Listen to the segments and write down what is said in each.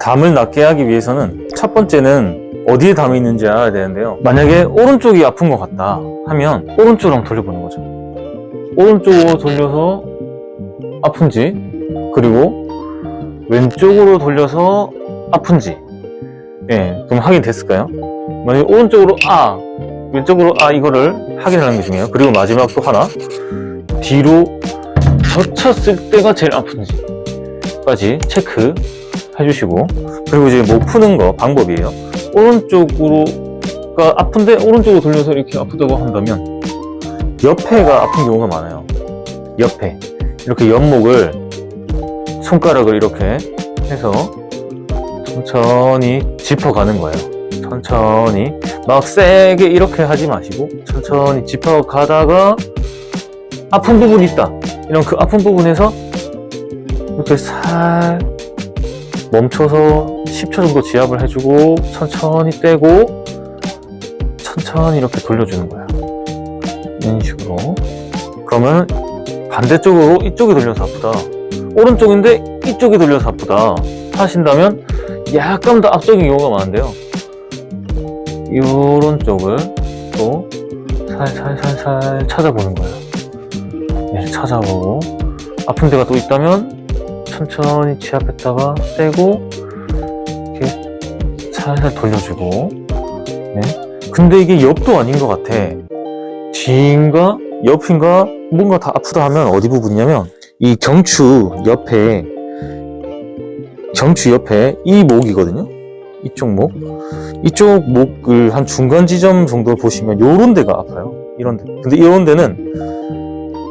담을 낫게 하기 위해서는 첫 번째는 어디에 담이 있는지 알아야 되는데요. 만약에 오른쪽이 아픈 것 같다 하면 오른쪽으로 돌려보는 거죠. 오른쪽으로 돌려서 아픈지 그리고 왼쪽으로 돌려서 아픈지 예, 그럼 확인 됐을까요? 만약에 오른쪽으로 아 왼쪽으로 아 이거를 확인하는 게 중요해요. 그리고 마지막 또 하나 뒤로 젖혔을 때가 제일 아픈지까지 체크 해주시고 그리고 이제 뭐 푸는 거 방법이에요. 오른쪽으로 가 아픈데 오른쪽으로 돌려서 이렇게 아프다고 한다면 옆에가 아픈 경우가 많아요. 옆에 이렇게 옆목을 손가락을 이렇게 해서 천천히 짚어가는 거예요. 천천히 막 세게 이렇게 하지 마시고 천천히 짚어가다가 아픈 부분이 있다. 이런 그 아픈 부분에서 이렇게 살 멈춰서 10초 정도 지압을 해주고 천천히 떼고 천천히 이렇게 돌려주는 거야. 이런 식으로. 그러면 반대쪽으로 이쪽이 돌려서 아프다. 오른쪽인데 이쪽이 돌려서 아프다. 하신다면 약간 더 앞쪽인 경우가 많은데요. 이런 쪽을 또 살살살살 찾아보는 거예요. 네, 찾아보고 아픈 데가 또 있다면 천천히 지압했다가 떼고 이렇게 살살 돌려주고. 네. 근데 이게 옆도 아닌 것 같아. 뒤인가 옆인가 뭔가 다 아프다 하면 어디 부분이냐면 이 경추 옆에 경추 옆에 이 목이거든요. 이쪽 목. 이쪽 목을 한 중간 지점 정도 보시면 요런 데가 아파요. 이런 데. 근데 이런 데는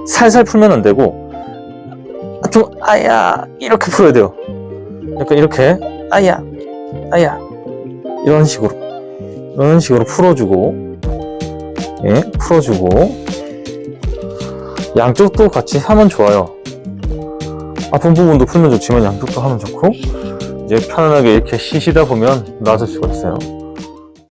살살 풀면 안 되고 좀 아야. 이렇게 풀어야 돼요. 약간 이렇게. 아야. 아야. 이런 식으로. 이런 식으로 풀어주고. 예 풀어주고. 양쪽도 같이 하면 좋아요. 아픈 부분도 풀면 좋지만 양쪽도 하면 좋고. 이제 편안하게 이렇게 쉬시다 보면 나아질 수가 있어요.